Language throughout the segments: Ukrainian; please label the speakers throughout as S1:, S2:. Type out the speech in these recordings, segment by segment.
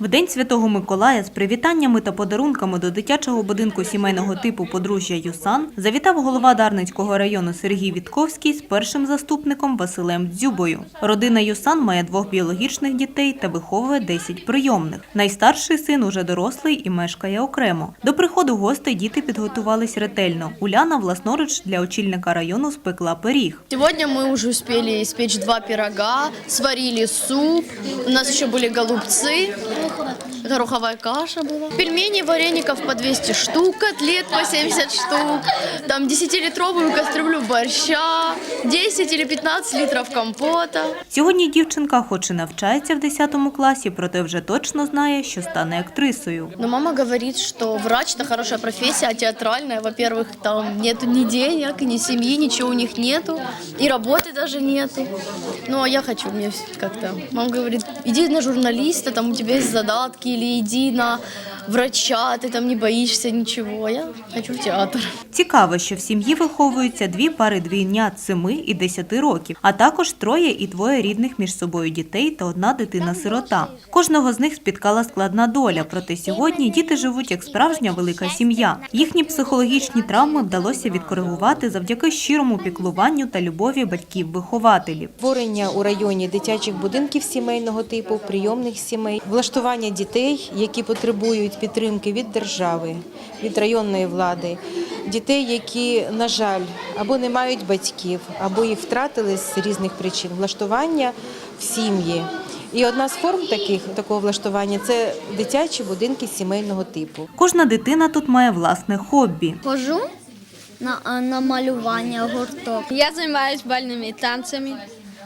S1: В День Святого Миколая з привітаннями та подарунками до дитячого будинку сімейного типу подружжя Юсан завітав голова Дарницького району Сергій Вітковський з першим заступником Василем Дзюбою. Родина Юсан має двох біологічних дітей та виховує 10 прийомних. Найстарший син уже дорослий і мешкає окремо. До приходу гостей діти підготувались ретельно. Уляна власноруч для очільника району спекла пиріг.
S2: Сегодня мы уже успели испечь два пирога, сварили суп, у нас еще 喝的。гороховая каша была, пельмени, вареников по 200 штук, котлет по 70 штук, там 10-литровую кастрюлю борща, 10 или 15 литров компота.
S1: Сьогодні дівчинка, хоч і навчається в 10 класі, проте вже точно знає, що стане актрисою.
S2: Но мама говорит, что врач это хорошая профессия, а театральная, во-первых, там нету ни денег, ни семьи, ничего у них нету, и работы даже нету. Ну, а я хочу, мне вс- как-то... Мама говорит, иди на журналиста, там у тебя есть задатки, или иди на врача, ты там не боишься ничего. А Я хочу в театр.
S1: Цікаво, що в сім'ї виховуються дві пари двійнят 7 і 10 років, а також троє і двоє рідних між собою дітей та одна дитина-сирота. Кожного з них спіткала складна доля, проте сьогодні діти живуть як справжня велика сім'я. Їхні психологічні травми вдалося відкоригувати завдяки щирому піклуванню та любові батьків-вихователів.
S3: Створення у районі дитячих будинків сімейного типу, прийомних сімей, влаштування дітей, які потребують підтримки від держави, від районної влади, дітей, які, на жаль, або не мають батьків, або їх втратили з різних причин, влаштування в сім'ї. І одна з форм таких такого влаштування це дитячі будинки сімейного типу.
S1: Кожна дитина тут має власне хобі.
S4: Хожу на, на малювання гурток.
S5: Я занимаюсь бальными танцами.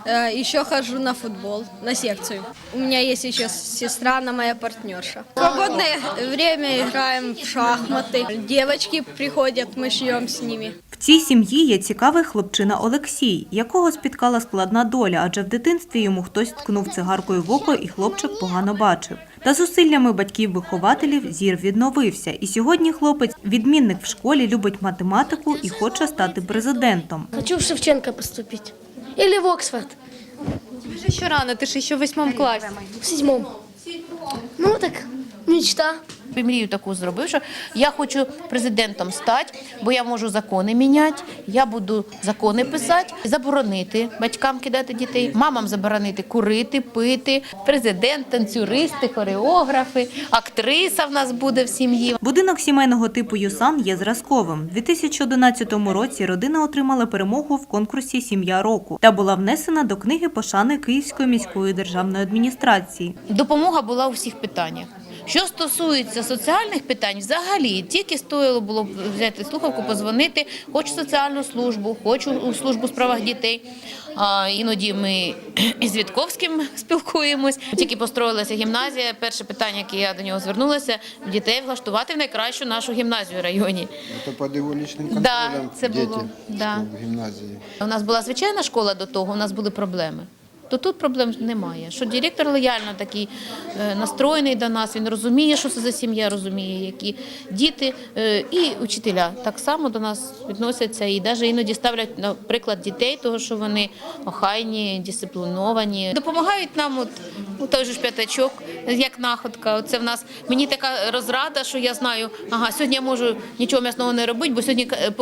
S5: Э, Еще хожу на футбол, на секцию. У меня есть еще сестра, она моя партнерша. В свободное время играем в шахматы. Девочки приходят, мы шьем с ними.
S1: В цій сім'ї є цікавий хлопчина Олексій, якого спіткала складна доля, адже в дитинстві йому хтось ткнув цигаркою в око, і хлопчик погано бачив. Та зусиллями батьків-вихователів зір відновився, і сьогодні хлопець відмінник в школі, любить математику і хоче стати президентом.
S6: Хочу в Шевченко поступить. Или в Оксфорд.
S7: Еще рано, ты же еще в восьмом классе.
S6: В седьмом. Ну так, мечта.
S8: Мрію таку зробив, що я хочу президентом стати, бо я можу закони міняти, я буду закони писати, заборонити батькам кидати дітей, мамам заборонити курити, пити. Президент, танцюристи, хореографи, актриса в нас буде в сім'ї.
S1: Будинок сімейного типу Юсан є зразковим. У 2011 році родина отримала перемогу в конкурсі Сім'я року та була внесена до книги пошани Київської міської державної адміністрації.
S8: Допомога була у всіх питаннях. Що стосується соціальних питань, взагалі тільки стоїло було б взяти слухавку, позвонити, хоч в соціальну службу, хоч у службу у справах дітей. А, іноді ми із Вітковським спілкуємось. Тільки построїлася гімназія. Перше питання, яке я до нього звернулася, дітей влаштувати в найкращу нашу гімназію в районі.
S9: Это под его личным
S8: Да, це було, да.
S9: в гимназии.
S8: У нас була звичайна школа до того, у нас були проблеми. То тут проблем немає. Що директор лояльно такий е, настроєний до нас, він розуміє, що це за сім'я, розуміє, які діти е, і учителя так само до нас відносяться і навіть іноді ставлять наприклад дітей, того що вони охайні, дисципліновані. Допомагають нам от, той же ж п'ятачок, як находка. Оце в нас мені така розрада, що я знаю, ага, сьогодні я можу нічого м'ясного не робити, бо сьогодні е,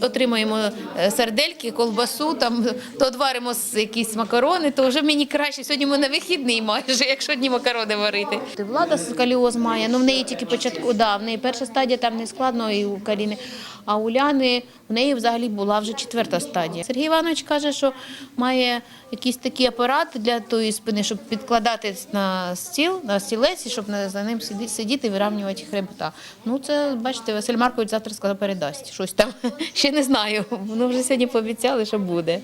S8: отримаємо е, сардельки, колбасу, там то одваримо якісь макарони, то вже мені краще. Сьогодні ми на вихідний майже, якщо одні макарони варити. Влада сколіоз має, ну в неї тільки початку, да, в неї перша стадія там не складно і у Каріни. А у Ляни в неї взагалі була вже четверта стадія. Сергій Іванович каже, що має якийсь такий апарат для тої спини, щоб підкладати на стіл, на стілець, і щоб за ним сиді- сидіти і вирівнювати хребта. Ну це бачите, Василь Маркович завтра сказав, передасть щось там. Ще не знаю. Воно вже сьогодні пообіцяли, що буде.